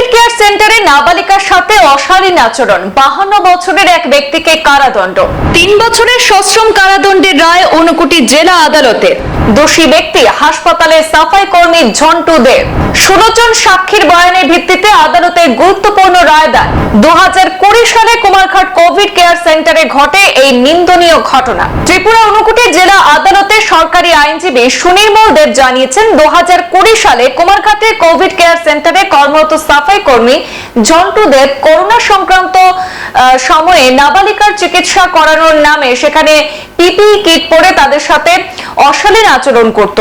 Covid care সেন্টারে নাবালিকার সাথে অশালীন আচরণ। বাহান্ন বছরের এক ব্যক্তিকে কারাদণ্ড। তিন বছরের সশ্রম কারাদণ্ডের রায় অনুকুটি জেলা আদালতে। দোষী ব্যক্তি হাসপাতালের সাফাই কর্মী ঝন্টু দেব ষোলো জন সাক্ষীর বয়ানের ভিত্তিতে আদালতে গুরুত্বপূর্ণ রায় দেয়। দু সালে কুমারঘাট কোভিড কেয়ার সেন্টারে ঘটে এই নিন্দনীয় ঘটনা। ত্রিপুরা ঊনকোটি জেলা আদালতে সরকারি আইনজীবী সুনির্মল দেব জানিয়েছেন, দু সালে কুমারঘাটের কোভিড কেয়ার সেন্টারে কর্মরত সাফাই কর্মী ঝন্টু দেব করোনা সংক্রান্ত সময়ে নাবালিকার চিকিৎসা করানোর নামে সেখানে পিপিই কিট পরে তাদের সাথে অশালীন আচরণ করত।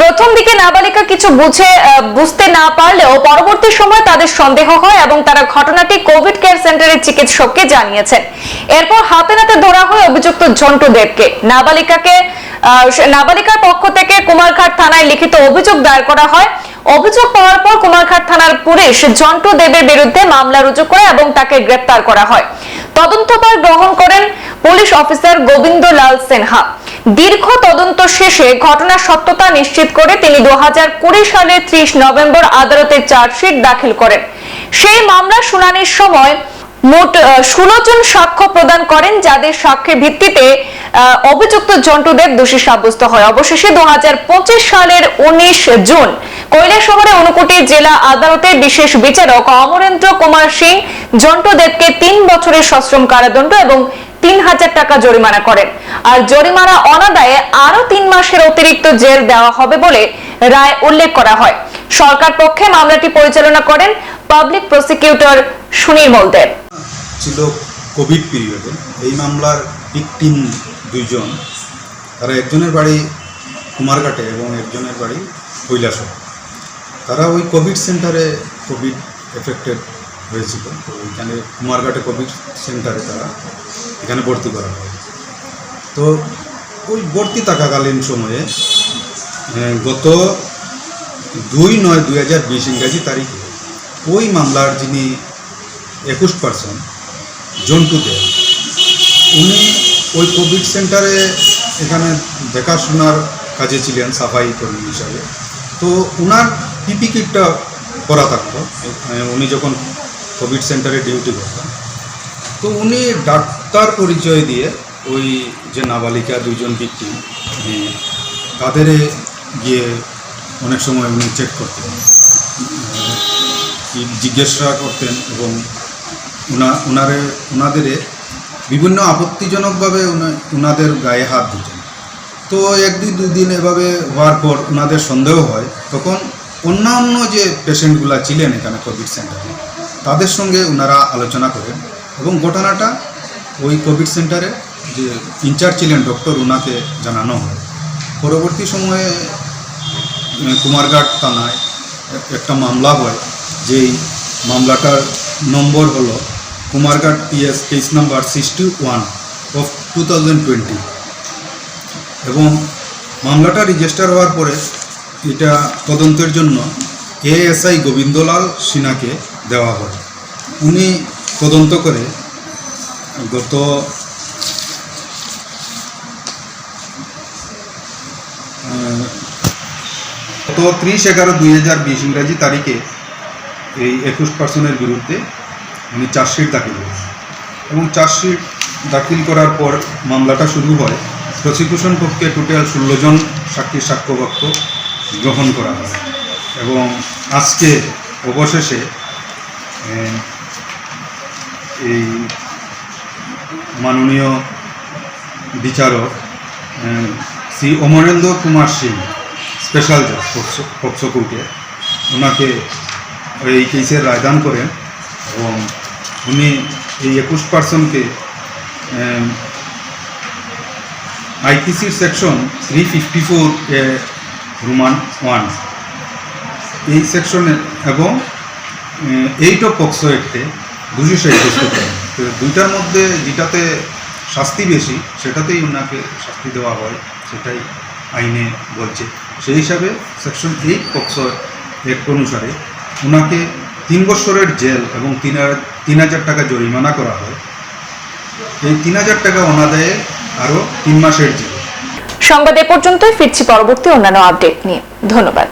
প্রথম দিকে নাবালিকা কিছু বুঝে বুঝতে না পারলেও পরবর্তী সময় তাদের সন্দেহ হয় এবং তারা ঘটনাটি কোভিড কেয়ার সেন্টারের চিকিৎসককে জানিয়েছেন। এরপর হাতে নাতে ধরা হয় অভিযুক্ত ঝন্টু দেবকে। নাবালিকাকে নাবালিকার পক্ষ থেকে কুমারঘাট থানায় লিখিত অভিযোগ দায়ের করা হয়। অভিযোগ পাওয়ার পর কুমারঘাট থানার পুলিশ ঝন্টু দেবের বিরুদ্ধে মামলা রুজু করে এবং তাকে গ্রেপ্তার করা হয়। তদন্তভার গ্রহণ করেন পুলিশ অফিসার গোবিন্দ লাল সিনহা। দীর্ঘ তদন্ত শেষে ঘটনার সত্যতা নিশ্চিত করে তিনি দু সালের ত্রিশ নভেম্বর আদালতে চার্জশিট দাখিল করেন। সেই মামলা শুনানির সময় মোট ষোলো জন সাক্ষ্য প্রদান করেন যাদের সাক্ষ্যের ভিত্তিতে অভিযুক্ত জন্টু দেব দোষী সাব্যস্ত হয়। অবশেষে দুহাজার পঁচিশ সালের উনিশ জুন কৈলাসহরে অনুকুটি জেলা আদালতের বিশেষ বিচারক অমরেন্দ্র কুমার সিং জন্টু দেবকে তিন বছরের সশ্রম কারাদণ্ড এবং তিন হাজার টাকা জরিমানা করেন। আর জরিমানা অনাদায়ে আরও তিন মাসের অতিরিক্ত জেল দেওয়া হবে বলে রায় উল্লেখ করা হয়। সরকার পক্ষে মামলাটি পরিচালনা করেন পাবলিক প্রসিকিউটর সুনির্মল দেব ছিল কোভিড পিরিয়ডে। এই মামলার ভিকটিম দুইজন। তারা একজনের বাড়ি কুমারঘাটে এবং একজনের বাড়ি কৈলাসহ তারা ওই কোভিড সেন্টারে কোভিড এফেক্টেড হয়েছিল। তো ওইখানে কুমারঘাটে কোভিড সেন্টারে তারা এখানে ভর্তি করা হয়। তো ওই ভর্তি থাকাকালীন সময়ে গত দুই নয় দুই হাজার বিশ ইংরাজি তারিখে ওই মামলার যিনি একুশ পার্সেন্ট, জন্টু দেব উনি ওই কোভিড সেন্টারে এখানে দেখাশোনার কাজে ছিলেন সাফাই কর্মী হিসাবে। তো ওনার পিপি কিটটা করা থাকতো। এ- উনি যখন কোভিড সেন্টারে ডিউটি করতেন। তো উনি ডাক্তার পরিচয় দিয়ে ওই যে নাবালিকা দুইজন ব্যক্তি তাদের গিয়ে অনেক সময় উনি চেক করতেন। জিজ্ঞাসা করতেন এবং উনা ওনারে উনাদের বিভিন্ন আপত্তিজনকভাবে উনাদের গায়ে হাত দিতেন। তো একদিন দুই দিন এভাবে হওয়ার পর ওনাদের সন্দেহ হয়। তখন অন্যান্য যে পেশেন্টগুলো ছিলেন এখানে কোভিড সেন্টারে, তাদের সঙ্গে ওনারা আলোচনা করেন এবং ঘটনাটা ওই কোভিড সেন্টারে যে ইনচার্জ ছিলেন ডক্টর ওনাকে জানানো হয়। পরবর্তী সময়ে কুমারঘাট থানায় একটা মামলা হয়, যেই মামলাটার নম্বর হলো Kumarghat PS case number sixty one of two thousand twenty এবং মামলাটা রেজিস্টার হওয়ার পরে এটা তদন্তের জন্য এএসআই গোবিন্দলাল সিনহাকে দেওয়া হয়। উনি তদন্ত করে গত গত ত্রিশ এগারো দুই হাজার বিশ ইংরাজি তারিখে এই একুশ পার্সনের বিরুদ্ধে উনি চার্জশিট দাখিল করেন এবং চার্জশিট দাখিল করার পর মামলাটা শুরু হয়। প্রসিকিউশন পক্ষে টোটাল ষোলো জন সাক্ষীর সাক্ষ্যবাক্য গ্রহণ করা হয়। এবং আজকে অবশেষে এই মাননীয় বিচারক শ্রী অমরেন্দ্র কুমার সিং স্পেশাল জাজ পক্সো কোর্টে ওনাকে এই কেসের রায়দান করেন এবং উনি এই একুশ পার্সনকে আইপিসির section three fifty four A roman one. এই সেকশনে এবং এইট অফ পক্সো একটে দুশো তো দুইটার মধ্যে যেটাতে শাস্তি বেশি, সেটাতেই ওনাকে শাস্তি দেওয়া হয়, সেটাই আইনে বলছে। সেই হিসাবে সেকশন এইট পক্সো এক অনুসারে ওনাকে তিন বছরের জেল এবং তিন তিন হাজার টাকা জরিমানা করা হয়। এই তিন হাজার টাকা অনাদায়ে আরও তিন মাসের জেল। সংবাদ এ পর্যন্তই, ফিরছি পরবর্তী অন্যান্য আপডেট নিয়ে। ধন্যবাদ।